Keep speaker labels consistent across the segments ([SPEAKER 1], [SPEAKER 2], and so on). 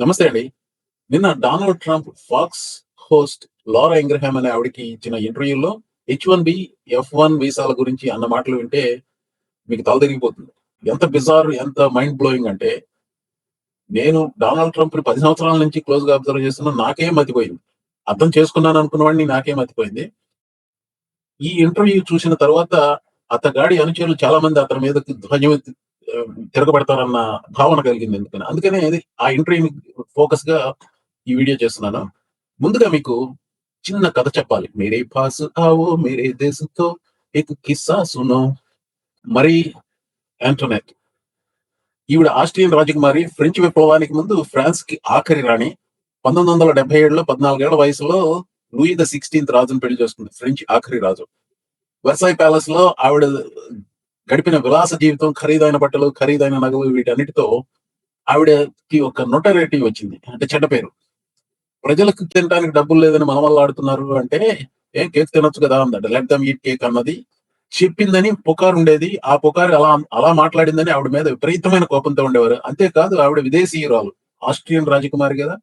[SPEAKER 1] నమస్తే అండి. నిన్న Donald Trump Fox host Laura Ingraham అనే ఆవిడకి ఇచ్చిన ఇంటర్వ్యూలో H one B F one వీసాల గురించి అన్న మాటలు వింటే మీకు తల తిరిగిపోతుంది. ఎంత బిజార్ ఎంత మైండ్ బ్లోయింగ్ అంటే నేను డొనాల్డ్ ట్రంప్ని పది సంవత్సరాల నుంచి క్లోజ్గా అబ్జర్వ్ చేస్తున్నా నాకేం మతిపోయింది. అర్థం చేసుకున్నాను అనుకున్న వాడిని నాకేం మతిపోయింది. ఈ ఇంటర్వ్యూ చూసిన తర్వాత అతగాడి అనుచరులు చాలా మంది అతని మీద ధ్వజం తిరగబడతారన్న భావన కలిగింది ఎందుకని? అందుకనే ఇది- ఆ ఇంటర్వ్యూ ఫోకస్గా ఈ వీడియో చేస్తున్నాను. ముందుగా మీకు చిన్న కథ చెప్పాలి. మేరే పాస్ ఆవో మీరే దేశంతో ఎక్ కిస్సా సునో మరి ఆంటోనెట్ ఈవిడ ఆస్ట్రియన్ రాజకుమారి ఫ్రెంచ్ విప్లవానికి ముందు ఫ్రాన్స్కి ఆఖరి రాణి. పంతొమ్మిది వందల డెబ్బై ఏడులో పద్నాలుగేళ్ళ వయసులో లూయి ద సిక్స్టీన్త్ రాజును పెళ్ళి చేసుకుంది. ఫ్రెంచ్ ఆఖరి రాజు. వెర్సాయ్ ప్యాలెస్లో ఆవిడ గడిపిన విలాస జీవితం ఖరీదైన బట్టలు ఖరీదైన నగలు వీటన్నిటితో ఆవిడకి ఒక నొటరేటీ వచ్చింది. అంటే చెడ్డ పేరు. ప్రజలకు తినడానికి డబ్బులు లేదని మనమల్లాడుతున్నారు అంటే ఏం కేక్ తినొచ్చు కదా అందట. లెట్ దమ్ ఈట్ కేక్ అన్నది చెప్పిందని పుకారు ఉండేది. ఆ పుకారు అలా అలా మాట్లాడిందని ఆవిడ మీద విపరీతమైన కోపంతో ఉండేవారు. అంతేకాదు ఆవిడ విదేశీయురాలు. ఆస్ట్రియన్ రాజకుమారి కదా.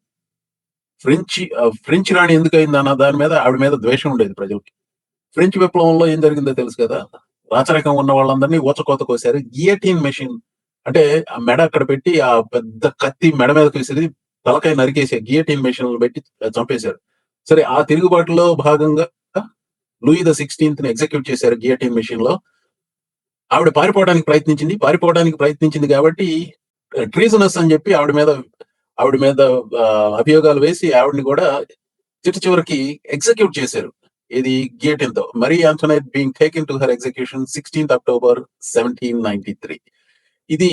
[SPEAKER 1] ఫ్రెంచ్ ఫ్రెంచ్ రాణి ఎందుకు అయింది అన్న దాని మీద ఆవిడ మీద ద్వేషం ఉండేది ప్రజలకి. ఫ్రెంచ్ విప్లవంలో ఏం జరిగిందో తెలుసు కదా. రాచరికం ఉన్న వాళ్ళందరినీ ఊచకోత కోసారు. గియటీన్ మెషిన్ అంటే ఆ మెడ అక్కడ పెట్టి ఆ పెద్ద కత్తి మెడ మీద విసిరి తలకాయ నరికేసే గియటీన్ మెషిన్ పెట్టి చంపేశారు. సరే ఆ తిరుగుబాటులో భాగంగా లూయి ద సిక్స్టీన్త్ని ఎగ్జిక్యూట్ చేశారు గియటీన్ మెషిన్లో ఆవిడ పారిపోవడానికి ప్రయత్నించింది పారిపోవడానికి ప్రయత్నించింది కాబట్టి ట్రీజనస్ అని చెప్పి ఆవిడ మీద ఆవిడ మీద అభియోగాలు వేసి ఆవిడని కూడా చిట్టు చివరికి ఎగ్జిక్యూట్ చేశారు. ఇది గియటిన్తో Marie Antoinette being taken to her execution sixteenth October seventeen ninety three ఇది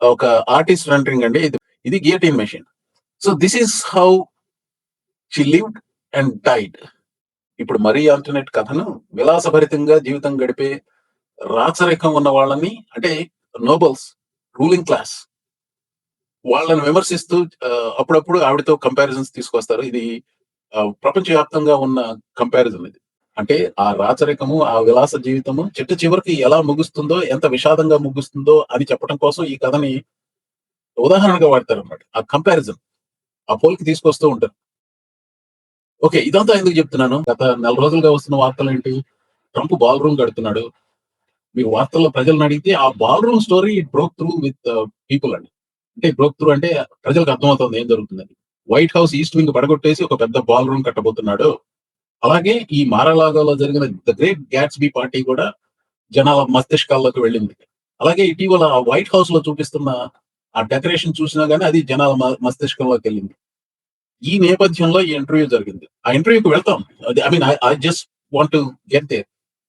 [SPEAKER 1] ఒక ఆర్టిస్ట్ రెంటరింగ్ అండి. ఇది ఇది guillotine machine so this is how she lived and died ఇప్పుడు మరీ ఆల్టర్నేట్ కథను విలాసభరితంగా జీవితం గడిపే రాచరికం ఉన్న వాళ్ళని అంటే నోబల్స్ రూలింగ్ క్లాస్ వాళ్ళని విమర్శిస్తూ అప్పుడప్పుడు ఆవిడతో కంపారిజన్స్ తీసుకొస్తారు. ఇది ప్రపంచవ్యాప్తంగా ఉన్న కంపారిజన్ ఇది. అంటే ఆ రాచరికము ఆ విలాస జీవితము చిట్ట చివరికి ఎలా ముగుస్తుందో ఎంత విషాదంగా ముగుస్తుందో అని చెప్పడం కోసం ఈ కథని ఉదాహరణగా వాడతారు అనమాట ఆ కంపారిజన్ ఆ పోల్కి తీసుకొస్తూ ఉంటారు. ఓకే ఇదంతా ఎందుకు చెప్తున్నాను? గత నెల రోజులుగా వస్తున్న వార్తలు ఏంటి ట్రంప్ బాల్ రూమ్ కడుతున్నాడు. మీరు వార్తల్లో ప్రజలను అడిగితే ఆ ballroom story broke through with people అండి. అంటే బ్రోక్ త్రూ అంటే ప్రజలకు అర్థమవుతుంది ఏం జరుగుతుందని. వైట్ హౌస్ ఈస్ట్ వింగ్ పడగొట్టేసి ఒక పెద్ద బాల్ రూమ్ కట్టబోతున్నాడు. అలాగే ఈ మారాలాగోలో జరిగిన ద గ్రేట్ గ్యాట్స్బీ పార్టీ కూడా జనాల మస్తిష్కాల్లోకి వెళ్ళింది. అలాగే ఇటీవల వైట్ హౌస్లో చూపిస్తున్న ఆ డెకరేషన్ చూసినా గానీ అది జనాల మస్తిష్కంలోకి వెళ్ళింది. ఈ నేపథ్యంలో ఈ ఇంటర్వ్యూ జరిగింది. ఆ ఇంటర్వ్యూకి వెళ్తాం. I mean I just want get they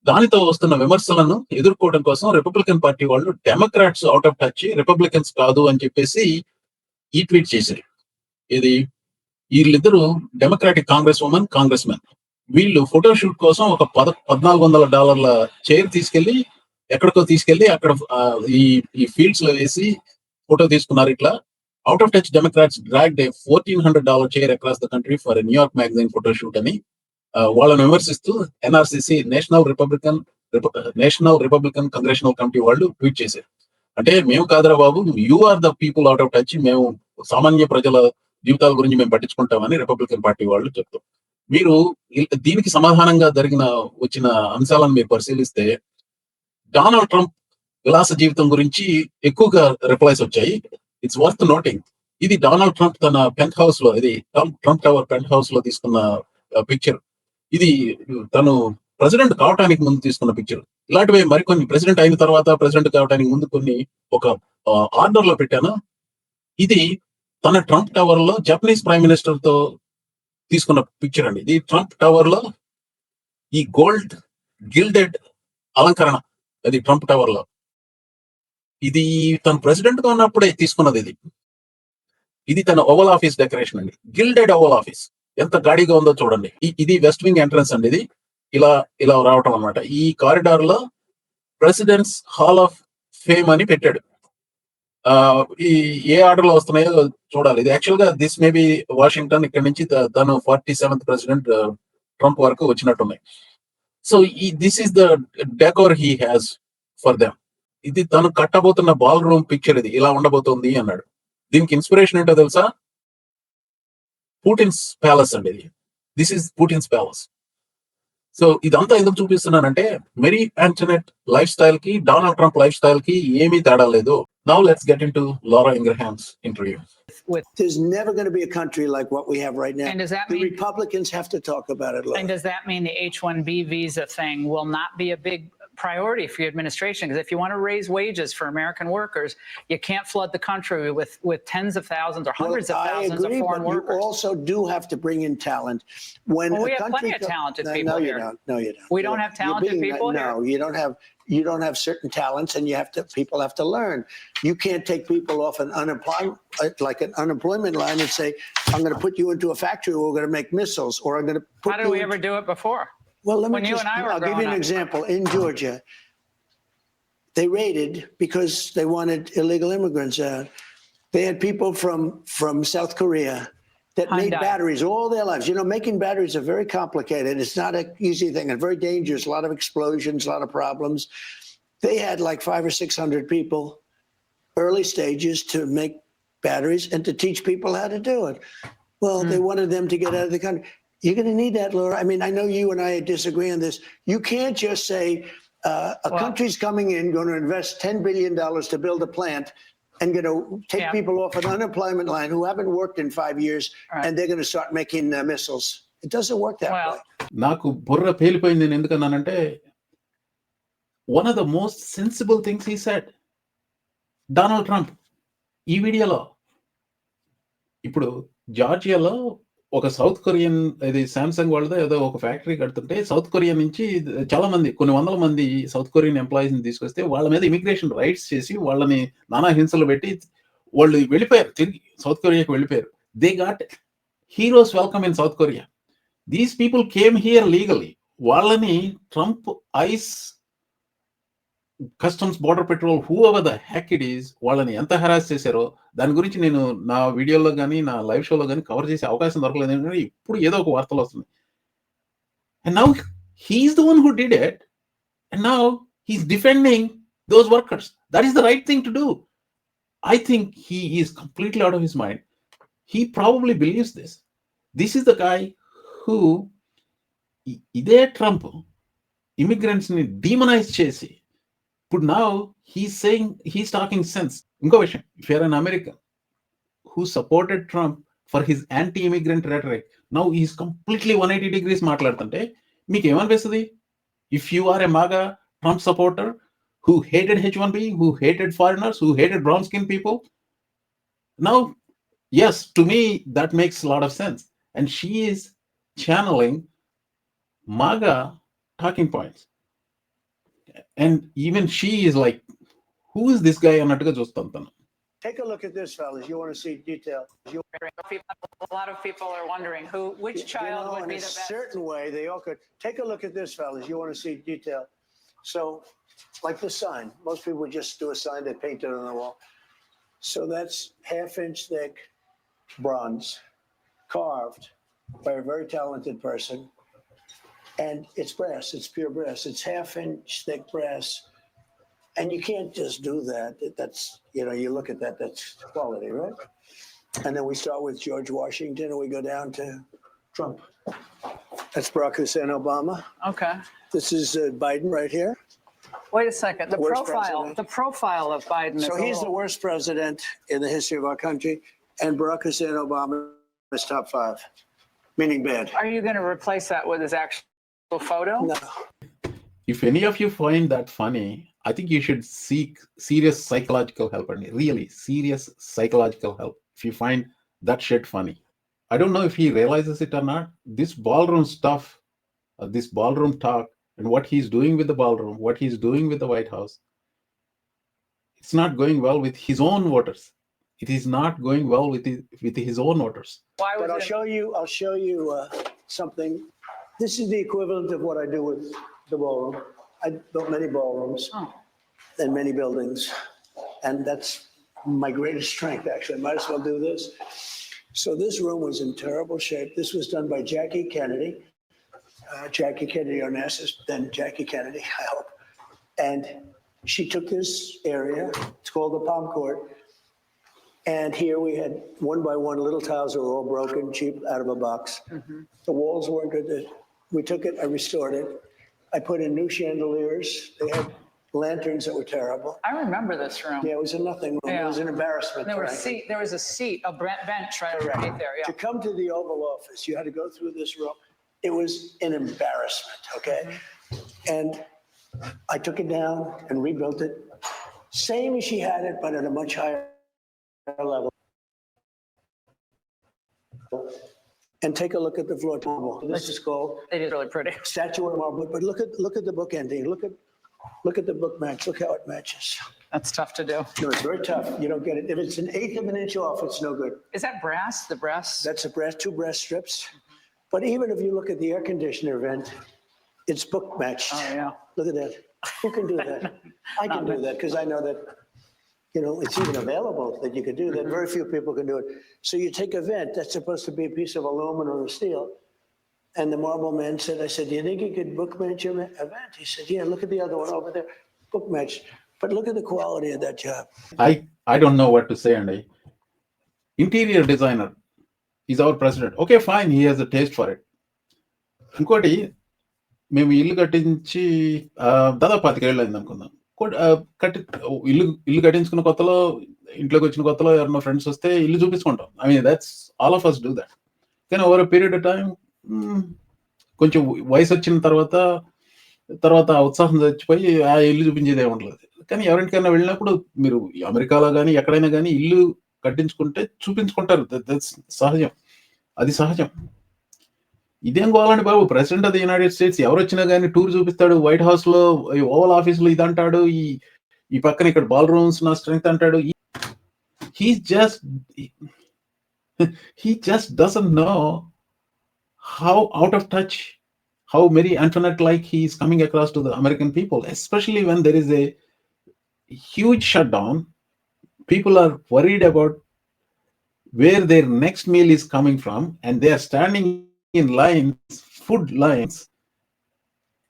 [SPEAKER 1] దానితో వస్తున్న విమర్శలను ఎదుర్కోవడం కోసం రిపబ్లికన్ పార్టీ వాళ్ళు Democrats out of touch Republicans కాదు అని చెప్పేసి ఈ ట్వీట్ చేశారు. ఇది వీళ్ళిద్దరూ Democratic congresswomen congressmen వీళ్ళు ఫోటో షూట్ కోసం ఒక పద పద్నాలుగు వందల డాలర్ల చైర్ తీసుకెళ్ళి ఎక్కడికో తీసుకెళ్ళి అక్కడ ఈ ఈ ఫీల్డ్స్లో వేసి ఫోటో తీసుకున్నారు ఇట్లా. Out of touch Democrats drag their fourteen hundred dollar chair across the country for New York magazine photo shoot అని వాళ్ళని విమర్శిస్తూ NRCC National Republican National Republican Congressional Committee వాళ్ళు ట్వీట్ చేశారు. అంటే మేము కాదురా బాబు you are the people out of touch మేము సామాన్య ప్రజల జీవితాల గురించి మేము పట్టించుకుంటామని రిపబ్లికన్ పార్టీ వాళ్ళు చెప్తాం. మీరు దీనికి సమాధానంగా జరిగిన వచ్చిన అంశాలను మీరు పరిశీలిస్తే డొనాల్డ్ ట్రంప్ విలాస జీవితం గురించి ఎక్కువగా రిప్లైస్ వచ్చాయి. ఇట్స్ వర్త్ నోటింగ్ ఇది డొనాల్డ్ ట్రంప్ తన పెంట్ హౌస్లో ఇది ట్రంప్ ట్రంప్ టవర్ పెంట్ హౌస్లో తీసుకున్న పిక్చర్ ఇది తను ప్రెసిడెంట్ కావటానికి ముందు తీసుకున్న పిక్చర్ ఇలాంటివి మరికొన్ని ప్రెసిడెంట్ అయిన తర్వాత ప్రెసిడెంట్ కావడానికి ముందు కొన్ని ఒక ఆర్డర్లో పెట్టాను. ఇది తన ట్రంప్ టవర్లో జపనీస్ ప్రైమ్ మినిస్టర్తో తీసుకున్న పిక్చర్ అండి. ఇది ట్రంప్ టవర్లో ఈ గోల్డ్ గిల్డెడ్ అలంకరణ. అది ట్రంప్ టవర్లో. ఇది తన ప్రెసిడెంట్గా ఉన్నప్పుడే తీసుకున్నది ఇది. ఇది తన ఓవల్ ఆఫీస్ డెకరేషన్ అండి. గిల్డెడ్ ఓవల్ ఆఫీస్ ఎంత గాడిగా ఉందో చూడండి. ఇది వెస్ట్ వింగ్ ఎంట్రన్స్ అండి ఇది. ఇలా ఇలా రావటం అన్నమాట. ఈ కారిడార్లో ప్రెసిడెంట్స్ హాల్ ఆఫ్ ఫేమ్ అని పెట్టాడు. ఈ ఏ ఆర్డర్లో వస్తున్నాయో చూడాలి. ఇది యాక్చువల్గా దిస్ మేబీ వాషింగ్టన్ ఇక్కడ నుంచి తను ఫార్టీ సెవెంత్ ప్రెసిడెంట్ ట్రంప్ వరకు వచ్చినట్టున్నాయి. సో ఈ this is the decor he has for them ఇది తను కట్టబోతున్న బాల్ రూమ్ పిక్చర్ ఇది. ఇలా ఉండబోతోంది అన్నాడు. దీనికి ఇన్స్పిరేషన్ ఏంటో తెలుసా? పుటిన్స్ ప్యాలెస్ అండి ఇది. This is Putin's palace so ఇదంతా ఎందుకు చూపిస్తున్నానంటే మెరీ ఆంటనెట్ లైఫ్ స్టైల్ కి డొనాల్డ్ ట్రంప్ లైఫ్ స్టైల్ కి ఏమీ తేడా లేదు now let's get into Laura Ingraham's interview
[SPEAKER 2] with,
[SPEAKER 3] There's never going to be a country like what we have right now.
[SPEAKER 2] and does that
[SPEAKER 3] The
[SPEAKER 2] mean,
[SPEAKER 3] Republicans have to talk about it.
[SPEAKER 2] and
[SPEAKER 3] Laura.
[SPEAKER 2] does that mean the H-1B visa thing will not be a big priority for your administration? Because if you want to raise wages for American workers, you can't flood the country with, with tens of thousands or hundreds of thousands
[SPEAKER 3] I agree,
[SPEAKER 2] of foreign
[SPEAKER 3] but
[SPEAKER 2] workers.
[SPEAKER 3] you also do have to bring in talent. When
[SPEAKER 2] Well, we have plenty of talented
[SPEAKER 3] No,
[SPEAKER 2] people
[SPEAKER 3] no, you
[SPEAKER 2] here.
[SPEAKER 3] don't. No, you don't.
[SPEAKER 2] We
[SPEAKER 3] You
[SPEAKER 2] don't have
[SPEAKER 3] You're
[SPEAKER 2] talented
[SPEAKER 3] being-
[SPEAKER 2] people
[SPEAKER 3] No,
[SPEAKER 2] here?
[SPEAKER 3] No, you don't have. You don't have certain talents, and you have to. People have to learn. You can't take people off an unemployment, uh, like an unemployment line, and say, "I'm going to put you into a factory. where We're going to make missiles, or I'm going to put
[SPEAKER 2] How did
[SPEAKER 3] you."
[SPEAKER 2] we ever do it before?
[SPEAKER 3] Well, let me
[SPEAKER 2] When you
[SPEAKER 3] just,
[SPEAKER 2] and I were
[SPEAKER 3] I'll give you
[SPEAKER 2] growing
[SPEAKER 3] an
[SPEAKER 2] up.
[SPEAKER 3] example. In Georgia, they raided because they wanted illegal immigrants out. They had people from, from South Korea that made
[SPEAKER 2] Hyundai.
[SPEAKER 3] batteries all their lives. You know, making batteries are very complicated. It's not an easy thing and very dangerous. A lot of explosions, a lot of problems. They had like five or 600 people, early stages to make batteries and to teach people how to do it. Well, they hmm. wanted them to get out of the country. You're going to need that, Laura. I mean, I know you and I disagree on this. You can't just say uh, a
[SPEAKER 2] Well-
[SPEAKER 3] country's coming in, going to invest $10 billion to build a plant and going to take
[SPEAKER 2] Yeah.
[SPEAKER 3] people off an unemployment line who haven't worked in five years,
[SPEAKER 2] Right.
[SPEAKER 3] and they're going to start making uh, missiles. It doesn't work that
[SPEAKER 2] Well,
[SPEAKER 3] way.
[SPEAKER 1] నాకు బుర్ర పేలిపోయింది నేను ఎందుకన్నానంటే one of the most sensible things ఈ set Donald Trump ఈ వీడియోలో ఇప్పుడు జార్జియాలో ఒక South Korean ఇది శాంసంగ్ వాళ్ళదో ఏదో ఒక ఫ్యాక్టరీ కడుతుంటే సౌత్ కొరియా నుంచి చాలా మంది కొన్ని వందల మంది సౌత్ కొరియన్ ఎంప్లాయీస్ని తీసుకొస్తే వాళ్ళ మీద ఇమిగ్రేషన్ రైట్స్ చేసి వాళ్ళని నానా హింసలు పెట్టి వాళ్ళు వెళ్ళిపోయారు తిరిగి సౌత్ కొరియాకి వెళ్ళిపోయారు. They got heroes welcome in South Korea these people came here legally వాళ్ళని Trump ICE customs border patrol whoever the heck it is వాళ్ళని ఎంత హెరాస్ చేశారో దాని గురించి నేను నా వీడియోలో కానీ నా లైవ్ షోలో కానీ కవర్ చేసే అవకాశం దొరకలేదు. ఎందుకంటే ఇప్పుడు ఏదో ఒక వార్తలు వస్తుంది and now he is the one who did it and now he's defending those workers that is the right thing to do I think he is completely out of his mind he probably believes this this is the guy who ఇదే Trump ఇమిగ్రెంట్స్ని demonize చేసి ఇప్పుడు నా he saying he's talking sense ఇంకో విషయం if you're an American who supported Trump for his anti immigrant rhetoric now is completely one eighty degrees మాట్లాడుతుంటే మీకు ఏమనిపిస్తుంది if you are a MAGA Trump supporter who hated H one B who hated foreigners who hated brown skin people now yes to me that makes a lot of sense and she is channeling maga talking points and even she is like, who is this guy? Anatuka Jostantana.
[SPEAKER 3] Take a look at this, fellas. You want to see detail. You...
[SPEAKER 2] a lot of people are wondering who, which child you
[SPEAKER 3] know,
[SPEAKER 2] would be the best.
[SPEAKER 3] In a certain way, they all could. Take a look at this, fellas. You want to see detail. So, like the sign, most people just do a sign, they paint it on the wall. So that's half inch thick bronze, carved by a very talented person and it's brass, it's pure brass. It's half inch thick brass. And you can't just do that. That- That's, you know, you look at that, that's quality, right? And then we start with George Washington and we go down to Trump. That's Barack Hussein Obama.
[SPEAKER 2] Okay.
[SPEAKER 3] This is uh, Biden right here.
[SPEAKER 2] Wait a second. The
[SPEAKER 3] Worst
[SPEAKER 2] profile,
[SPEAKER 3] president.
[SPEAKER 2] the profile of Biden is
[SPEAKER 3] So he's the worst president in the history of our country. And Barack Hussein Obama is top five, meaning bad.
[SPEAKER 2] Are you going to replace that with his actual photo?
[SPEAKER 3] No.
[SPEAKER 1] if any of you find that funny i think you should seek serious psychological help and really serious psychological help if you find that shit funny i don't know if he realizes it or not this ballroom stuff uh, this ballroom talk and what he's doing with the ballroom what he's doing with the white house it's not going well with his own voters it is not going well with his, with his own voters
[SPEAKER 2] Why
[SPEAKER 3] But I'll show you, I'll show you uh, something. This is the equivalent of what I do with the ballroom. I built many ballrooms
[SPEAKER 2] Oh,
[SPEAKER 3] and many buildings. And that's my greatest strength, actually. I might as well do this. So this room was in terrible shape. This was done by Jackie Kennedy. Uh, Jackie Kennedy Onassis, then Jackie Kennedy, I hope. And she took this area, it's called the Palm Court. And here we had one by one little tiles that were all broken, cheap, out of a box. The walls weren't good. The- We took it, I restored it. I put in new chandeliers. They had lanterns that were terrible.
[SPEAKER 2] I remember this room.
[SPEAKER 3] Yeah, it was a nothing room. It was an embarrassment.
[SPEAKER 2] There was
[SPEAKER 3] frankly.
[SPEAKER 2] seat, there was a seat, a bre- bench right underneath there, yeah.
[SPEAKER 3] To come to the Oval Office, you had to go through this room. It was an embarrassment, okay? And I took it down and rebuilt it, same as she had it, but at a much higher level. And take a look at the floor marble. This is called
[SPEAKER 2] It is really pretty.
[SPEAKER 3] statue of marble, but look at, look at the book ending. Look at, look at the book match. Look how it matches.
[SPEAKER 2] That's tough to do.
[SPEAKER 3] No, it's very tough. You don't get it. If it's an eighth of an inch off, it's no good.
[SPEAKER 2] Is that brass, the brass?
[SPEAKER 3] That's a brass, two brass strips. But even if you look at the air conditioner vent, it's book matched.
[SPEAKER 2] Oh, yeah.
[SPEAKER 3] Look at that. Who can do that? I can do that because I know that, you know, it's even available that you could do that. Very few people can do it. So you take a vent, that's supposed to be a piece of aluminum or steel. And the marble man said, I said, do you think you could book match your vent? He said, yeah, look at the other one over there, book match. But look at the quality of that job.
[SPEAKER 1] I I don't know what to say అండి interior designer is our president okay fine he has a taste for it ఇంకోటి మేము ఇల్లు కట్టించి ఆ, దాదాపు పాతికేళ్ళు అయింది అనుకుందాం కొట్- ఆ, కట్టి ఇల్లు ఇల్లు కట్టించుకున్న కొత్తలో ఇంట్లోకి వచ్చిన కొత్తలో ఎవరైనా ఫ్రెండ్స్ వస్తే ఇల్లు చూపించుకుంటాం. I mean that's all of us do that కానీ ఓవర్ పీరియడ్ ఆఫ్ టైం కొంచెం వయసు వచ్చిన తర్వాత తర్వాత ఆ ఉత్సాహం చచ్చిపోయి ఆ ఇల్లు చూపించేది ఏమంటలేదు కానీ ఎవరింటికైనా వెళ్ళినప్పుడు మీరు అమెరికాలో కానీ ఎక్కడైనా కానీ ఇల్లు కట్టించుకుంటే చూపించుకుంటారు. దట్స్ సహజం. అది సహజం. ఇదేం కావాలండి బాబు president of the United States ఎవరు వచ్చినా కానీ టూర్ చూపిస్తాడు వైట్ హౌస్లో ఈ ఓవల్ ఆఫీస్లో ఇది అంటాడు ఈ ఈ పక్కన ఇక్కడ బాల్ రూమ్స్ నా స్ట్రెంగ్త్ అంటాడు he just he just doesn't know how out of touch how Mary Antoinette like he is coming across to the American people, especially when there is a huge shutdown. People are worried about where their next meal is coming from, and they are standing in lines, food lines,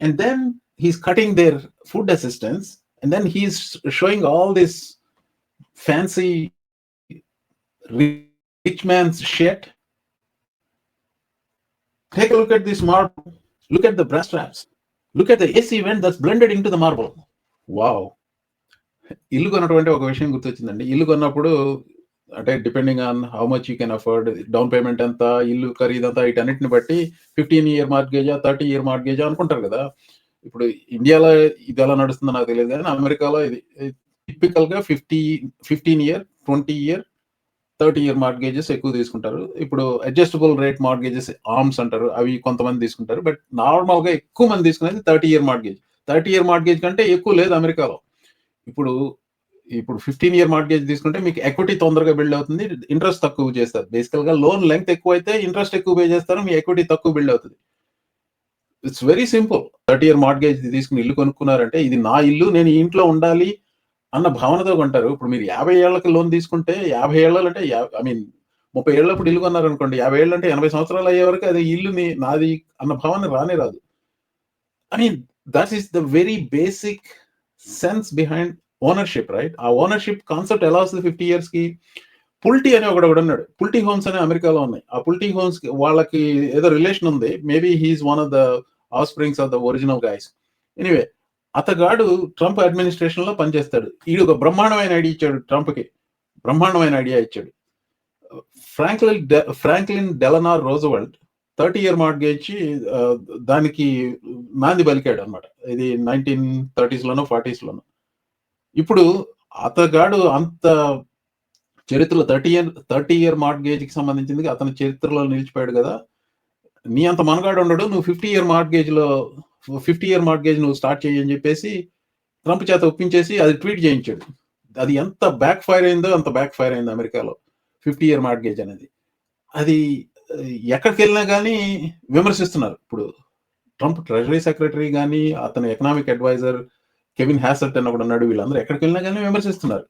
[SPEAKER 1] and then he's cutting their food assistance, and then he's showing all this fancy rich man's shit. Take a look at this marble. Look at the brass straps. Look at the AC vent that's blended into the marble. Wow. ఇల్లు కొన్నటువంటి ఒక విషయం గుర్తొచ్చిందండి ఇల్లు కొన్నప్పుడు అంటే depending on how much you can afford down payment ఎంత ఇల్లు ఖరీదంతా వీటన్నిటిని బట్టి ఫిఫ్టీన్ ఇయర్ మార్గేజా థర్టీ ఇయర్ మార్గేజా అనుకుంటారు కదా. ఇప్పుడు ఇండియాలో ఇది ఎలా నడుస్తుందో నాకు తెలియదు కానీ అమెరికాలో ఇది టిపికల్గా fifty fifteen year twenty year thirty year mortgages ఎక్కువ తీసుకుంటారు. ఇప్పుడు అడ్జస్టబుల్ రేట్ మార్గేజెస్ ఆర్మ్స్ అంటారు అవి కొంతమంది తీసుకుంటారు. బట్ నార్మల్గా ఎక్కువ మంది తీసుకునేది thirty year mortgage thirty year mortgage కంటే ఎక్కువ లేదు అమెరికాలో. ఇప్పుడు ఇప్పుడు ఫిఫ్టీన్ ఇయర్ మార్గేజ్ తీసుకుంటే మీకు ఎక్విటీ తొందరగా బిల్డ్ అవుతుంది ఇంట్రెస్ట్ తక్కువ చేస్తారు. బేసికల్గా లోన్ లెంగ్త్ ఎక్కువ అయితే ఇంట్రెస్ట్ ఎక్కువ పే చేస్తారు మీ ఎక్విటీ తక్కువ బిల్డ్ అవుతుంది. It's very simple thirty year mortgage తీసుకుని ఇల్లు కొనుక్కున్నారంటే ఇది నా ఇల్లు నేను ఈ ఇంట్లో ఉండాలి అన్న భావనతో కొంటారు. ఇప్పుడు మీరు యాభై ఏళ్ళకి లోన్ తీసుకుంటే యాభై ఏళ్ళు అంటే ఐ మీన్ ముప్పై ఏళ్ళప్పుడు ఇల్లు కొన్నారనుకోండి యాభై ఏళ్ళు అంటే ఎనభై సంవత్సరాలు అయ్యే వరకు అది ఇల్లు నాది అన్న భావన రానే రాదు. I mean that is the very basic sense behind ownership right ఆ ఓనర్షిప్ కాన్సెప్ట్ ఎలా వస్తుంది ఫిఫ్టీ ఇయర్స్కి? పుల్టీ అని ఒకడు ఒకడు ఉన్నాడు. పుల్టీ హోమ్స్ అనే అమెరికాలో ఉన్నాయి. ఆ పుల్టీ హోమ్స్కి వాళ్ళకి ఏదో రిలేషన్ ఉంది. Maybe he is one of the offsprings of the original guys anyway అతగాడు ట్రంప్ అడ్మినిస్ట్రేషన్లో పనిచేస్తాడు. ఈడు ఒక బ్రహ్మాండమైన ఐడియా ఇచ్చాడు ట్రంప్కి బ్రహ్మాండమైన ఐడియా ఇచ్చాడు. Franklin Franklin Delano Roosevelt thirty year mortgage దానికి నాంది పలికాడు అనమాట ఇది నైన్టీన్ థర్టీస్లోనో లోనో ఫార్టీస్ లోనో. ఇప్పుడు అతగాడు అంత చరిత్రలో థర్టీ ఇయర్ థర్టీ ఇయర్ మార్గేజ్కి సంబంధించింది అతని చరిత్రలో నిలిచిపోయాడు కదా. నీ అంత మనగాడు ఉండడు నువ్వు ఫిఫ్టీ ఇయర్ మార్గేజ్లో ఫిఫ్టీ ఇయర్ మార్గేజ్ నువ్వు స్టార్ట్ చేయని చెప్పేసి ట్రంప్ చేత ఒప్పించేసి అది ట్వీట్ చేయించాడు. అది ఎంత బ్యాక్ ఫైర్ అయిందో అంత బ్యాక్ ఫైర్ అయింది అమెరికాలో ఫిఫ్టీ ఇయర్ మార్గేజ్ అనేది. అది ఎక్కడికి వెళ్ళినా కానీ విమర్శిస్తున్నారు. ఇప్పుడు ట్రంప్ ట్రెజరీ సెక్రటరీ కానీ అతని ఎకనామిక్ అడ్వైజర్ కెవిన్ హ్యాసెట్ అని ఒకడు ఉన్నాడు వీళ్ళందరూ ఎక్కడికి వెళ్ళినా కానీ విమర్శిస్తున్నారు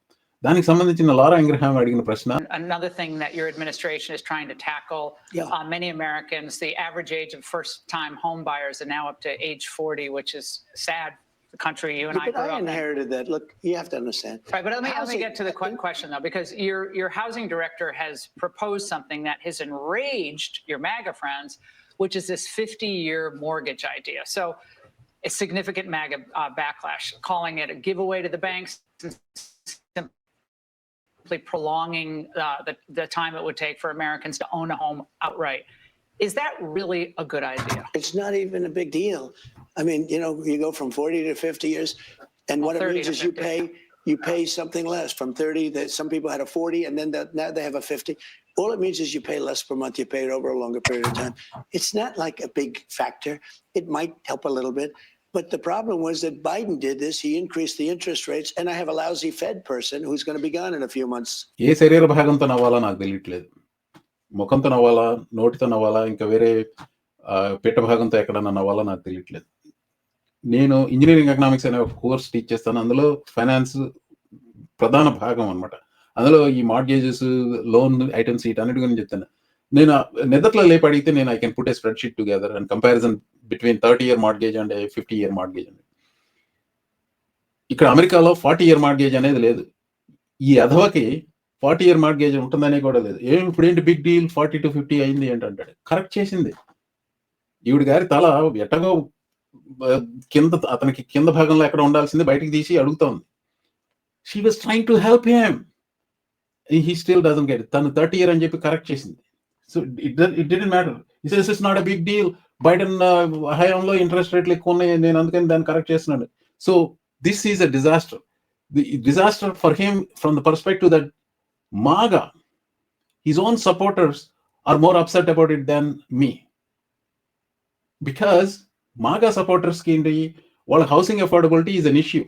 [SPEAKER 1] దానికి సంబంధించిన లారా ఇంగ్రహాం అడిగిన ప్రశ్న
[SPEAKER 2] Another thing that your administration is trying to tackle,
[SPEAKER 3] Yeah.
[SPEAKER 2] uh, many Americans, the average age of first-time home buyers are now up to age 40, which is sad the country you and
[SPEAKER 3] Yeah,
[SPEAKER 2] I
[SPEAKER 3] but
[SPEAKER 2] grew
[SPEAKER 3] I
[SPEAKER 2] up in.
[SPEAKER 3] inherited that. Look, you have to understand.
[SPEAKER 2] Right, but let me, let me
[SPEAKER 3] Housing-
[SPEAKER 2] get to the que- question though, because your, your housing director has proposed something that has enraged your MAGA friends, which is this 50-year mortgage idea. So a significant MAGA uh, backlash, calling it a giveaway to the banks, and simply prolonging uh, the, the time it would take for Americans to own a home outright. Is that really a good idea?
[SPEAKER 3] It's not even a big deal. I mean, you know, you go from 40 to 50 years, and what it means is you pay you pay something less from 30 that some people had a 40 and then that now they have a 50 all it means is you pay less per month you pay it over a longer period of time it's not like a big factor it might help a little bit but the problem was that biden did this he increased the interest rates and i have a lousy fed person who's going to be gone in a few months
[SPEAKER 1] ఏ శరీర భాగంతో నవ్వాలా నాకు తెలియట్లేదు ముఖంతో నవ్వాలా నోటితో నవ్వాలా ఇంకా వేరే ఆ, పిట్ట భాగంతో ఎక్కడన్నా నవ్వాలా నాకు తెలియట్లేదు నేను ఇంజనీరింగ్ ఎకనామిక్స్ అనే ఒక కోర్స్ టీచ్ చేస్తాను అందులో ఫైనాన్స్ ప్రధాన భాగం అన్నమాట అందులో ఈ మార్గేజెస్ లోన్ ఐటమ్స్ వీటన్నిటి గురించి చెప్తాను నేను నిద్రలో లేపి అడిగితే నేను I can put a spreadsheet together and comparison between thirty year mortgage and fifty year mortgage అండి ఇక్కడ అమెరికాలో ఫార్టీ ఇయర్ మార్గేజ్ అనేది లేదు. ఈ అధవకి ఫార్టీ ఇయర్ మార్గేజ్ ఉంటుందనే కూడా లేదు. ఏం ఇప్పుడు ఏంటి big deal forty to fifty అయింది ఏంటంటాడు. కరెక్ట్ చేసింది. ఈవిడ గారి తల ఎట్టగో కింద అతనికి కింద భాగంలో ఎక్కడ ఉండాల్సింది బయటికి తీసి అడుగుతోంది. She was trying to help him he still doesn't get తను థర్టీ ఇయర్ అని చెప్పి కరెక్ట్ చేసింది. So it it didn't matter is is not a big deal Biden హయాంలో ఇంట్రెస్ట్ రేట్లు ఎక్కువ ఉన్నాయి. నేను అందుకని దాన్ని కరెక్ట్ చేస్తున్నాను. So this is a disaster the disaster for him from the perspective that MAGA his own supporters are more upset about it than me because MAGA సపోర్టర్స్కి ఏంటి? వాళ్ళ housing affordability is an issue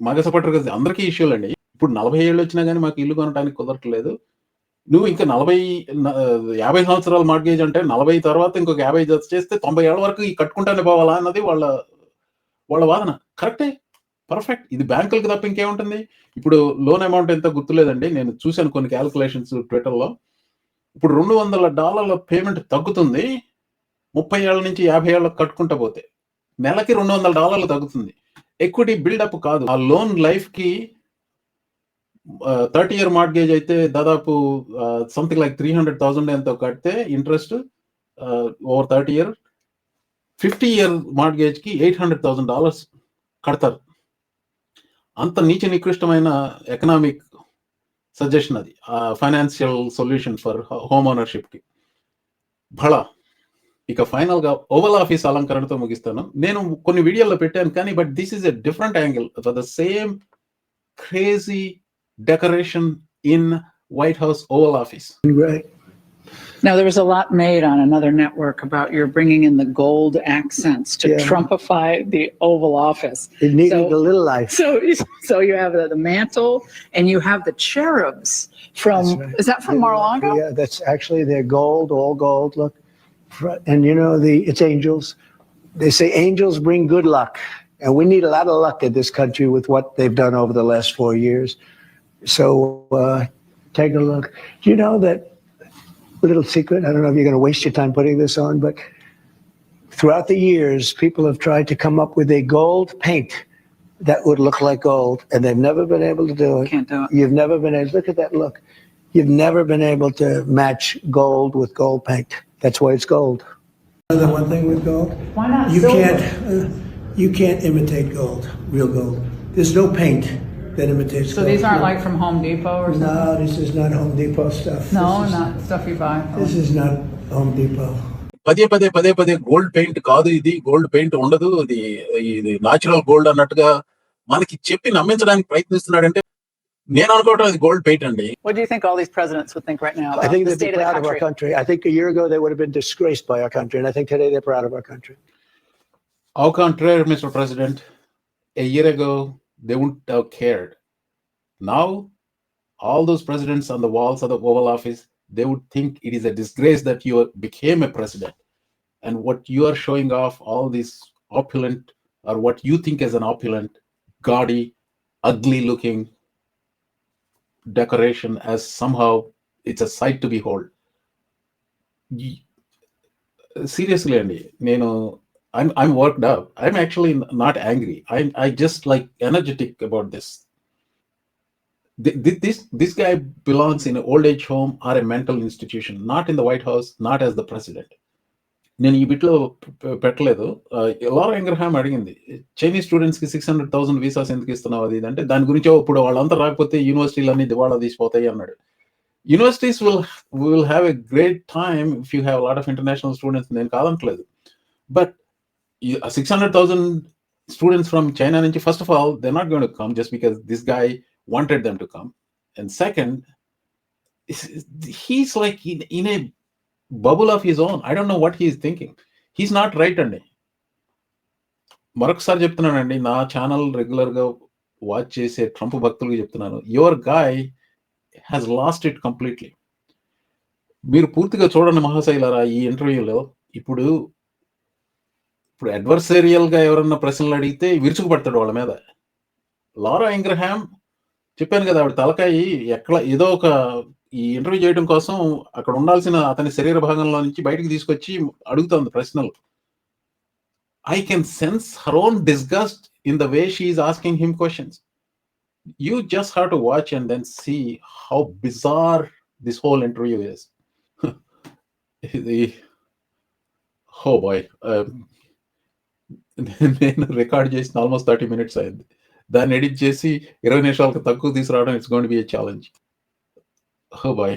[SPEAKER 1] MAGA supporter అందరికీ ఇష్యూలు అండి ఇప్పుడు నలభై ఏళ్ళు వచ్చినా కానీ మాకు ఇల్లు కొనడానికి కుదరట్లేదు. నువ్వు ఇంకా నలభై యాభై సంవత్సరాల మార్గేజ్ అంటే నలభై తర్వాత ఇంకొక యాభై జత చేస్తే తొంభై ఏళ్ళ వరకు ఈ కట్టుకుంటానే పోవాలా అన్నది వాళ్ళ వాళ్ళ వాదన. కరెక్టే. పర్ఫెక్ట్. ఇది బ్యాంకులకు తప్ప ఇంకేముంటుంది? ఇప్పుడు లోన్ అమౌంట్ ఎంత గుర్తులేదండి. నేను చూశాను కొన్ని క్యాలిక్యులేషన్స్ ట్విట్టర్లో. ఇప్పుడు రెండు వందల డాలర్ల పేమెంట్ తగ్గుతుంది. ముప్పై ఏళ్ళ నుంచి యాభై ఏళ్ళకి కట్టుకుంటా పోతే. నెలకి రెండు వందల డాలర్లు తగ్గుతుంది. ఎక్విటీ బిల్డప్ కాదు. ఆ లోన్ లైఫ్కి థర్టీ ఇయర్ మార్గేజ్ అయితే దాదాపు something like three hundred thousand ఎంతో కడితే interest over thirty year fifty year మార్గేజ్కి eight hundred thousand dollars కడతారు. అంత నీచ నికృష్టమైన ఎకనామిక్ సజెషన్ అది. ఫైనాన్షియల్ సొల్యూషన్ ఫర్ హోమ్ ఓనర్షిప్కి భళ ఇక ఫైనల్గా ఓవల్ ఆఫీస్ అలంకరణతో ముగిస్తాను. నేను కొన్ని వీడియోలో పెట్టాను కానీ but this is a different angle for the same crazy decoration in White House Oval Office.
[SPEAKER 3] Right.
[SPEAKER 4] Now, there was a lot made on another network about your bringing in the gold accents to
[SPEAKER 3] Yeah.
[SPEAKER 4] Trumpify the Oval Office.
[SPEAKER 3] It needed
[SPEAKER 4] So-
[SPEAKER 3] a little life.
[SPEAKER 4] So, so you have the, the mantle and you have the cherubs from,
[SPEAKER 3] right.
[SPEAKER 4] is that from Mar-a-Lago?
[SPEAKER 3] Yeah, that's actually, they're gold, all gold, look. And you know, the, it's angels. They say angels bring good luck. And we need a lot of luck in this country with what they've done over the last four years. So uh, take a look. Do You know that little secret. I don't know if you're going to waste your time putting this on, but throughout the years, people have tried to come up with a gold paint that would look like gold, and they've never been able to do it.
[SPEAKER 4] Can't do it.
[SPEAKER 3] You've never been able, look at that look. You've never been able to match gold with gold paint. That's why it's gold.
[SPEAKER 5] Another one thing with gold,
[SPEAKER 4] Why not
[SPEAKER 5] you
[SPEAKER 4] silver?
[SPEAKER 5] can't, uh, you can't imitate gold, real gold. There's no paint that imitates
[SPEAKER 4] So
[SPEAKER 5] gold.
[SPEAKER 4] these aren't like from Home Depot or something?
[SPEAKER 5] No, this is not Home Depot stuff.
[SPEAKER 4] No,
[SPEAKER 5] This is-
[SPEAKER 4] not stuff you buy.
[SPEAKER 5] This is not Home Depot.
[SPEAKER 1] పదే పదే పదే పదే gold paint కాదు ఇది gold paint ఉండదు ఇది ఇది natural gold అన్నట్టుగా మనకి చెప్పి నమ్మించడానికి ప్రయత్నిస్తున్నాడంటే నేను అనుకోవటం ఇది గోల్డ్ పెయింట్ అండి
[SPEAKER 4] What do you think all these presidents would think right now
[SPEAKER 3] I
[SPEAKER 4] about
[SPEAKER 3] think
[SPEAKER 4] the
[SPEAKER 3] they'd be
[SPEAKER 4] state of the
[SPEAKER 3] proud of our
[SPEAKER 4] country?
[SPEAKER 3] country. I think a year ago they would have been disgraced by our country, and I think today they're proud of our country.
[SPEAKER 1] Au contraire, Mr. President, a year ago, they wouldn't have cared. Now, all those presidents on the walls of the Oval Office, they would think it is a disgrace that you became a president. And what you are showing off, all this opulent, or what you think is an opulent, gaudy, ugly looking decoration, as somehow it's a sight to behold. Seriously అండి నేను I'm I'm worked up. I'm actually not angry. I I just like energetic about this. This this guy belongs in an old age home or a mental institution, not in the White House, not as the president. నేను ఈ బిట్లో పెట్టలేదు లారా ఎంగ్రహామ్ అడిగింది Chinese స్టూడెంట్స్కి six hundred thousand visas ఎందుకు ఇస్తున్నావు అది అంటే దాని గురించి ఇప్పుడు వాళ్ళంతా రాకపోతే యూనివర్సిటీలు అన్ని దివాళా తీసిపోతాయి అన్నాడు universities will will have a great time if you have lot of international students నేను కాదనట్లేదు but six hundred thousand students from China నుంచి first of all they not going to come just because this guy wanted them to come and second he's like in a bubble of his own I don't know what he's thinking he's not right అండి. మరొకసారి చెప్తున్నానండి నా channel రెగ్యులర్గా watch చేసే Trump భక్తులకు చెప్తున్నాను. Your guy has lost it completely మీరు పూర్తిగా చూడండి మహాశైలరా ఈ ఇంటర్వ్యూలో ఇప్పుడు ఇప్పుడు అడ్వర్సేరియల్గా ఎవరన్నా ప్రశ్నలు అడిగితే విరుచుకుపడతాడు వాళ్ళ మీద. లారా ఇంగ్రహామ్ చెప్పాను కదా ఆవిడ తలకాయి ఎక్కడ ఏదో ఒక ఈ ఇంటర్వ్యూ చేయడం కోసం అక్కడ ఉండాల్సిన అతని శరీర భాగంలో నుంచి బయటికి తీసుకొచ్చి అడుగుతుంది ప్రశ్నలు. I can sense her own disgust in the way she's asking him questions you just have to watch and then see how bizarre this whole interview is ఇది హో బాయ్ నేను రికార్డ్ చేసిన ఆల్మోస్ట్ థర్టీ మినిట్స్ అయింది. దాన్ని edit చేసి ఇరవై నిమిషాలకు తక్కువ తీసుకురావడం it's gonna be a challenge oh boy